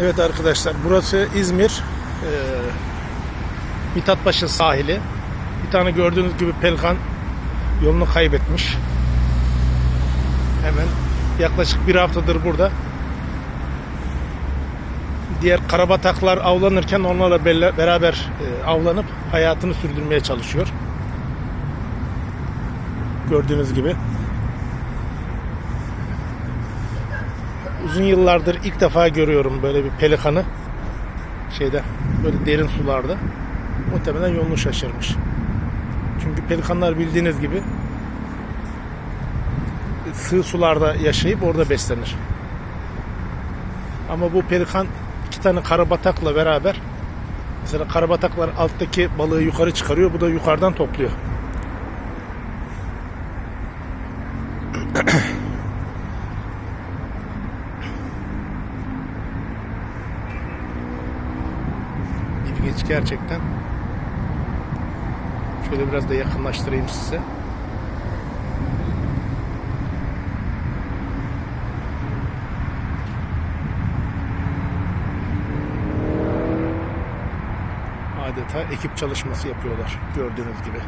Evet arkadaşlar burası İzmir e, Mithatpaşa sahili. Bir tane gördüğünüz gibi pelikan yolunu kaybetmiş. Hemen yaklaşık bir haftadır burada. Diğer karabataklar avlanırken onlarla beraber e, avlanıp hayatını sürdürmeye çalışıyor. Gördüğünüz gibi. Uzun yıllardır ilk defa görüyorum böyle bir pelikanı şeyde böyle derin sularda. Muhtemelen yolunu şaşırmış. Çünkü pelikanlar bildiğiniz gibi sığ sularda yaşayıp orada beslenir. Ama bu pelikan iki tane karabatakla beraber mesela karabataklar alttaki balığı yukarı çıkarıyor. Bu da yukarıdan topluyor. İlginç gerçekten. Şöyle biraz da yakınlaştırayım size. Adeta ekip çalışması yapıyorlar gördüğünüz gibi.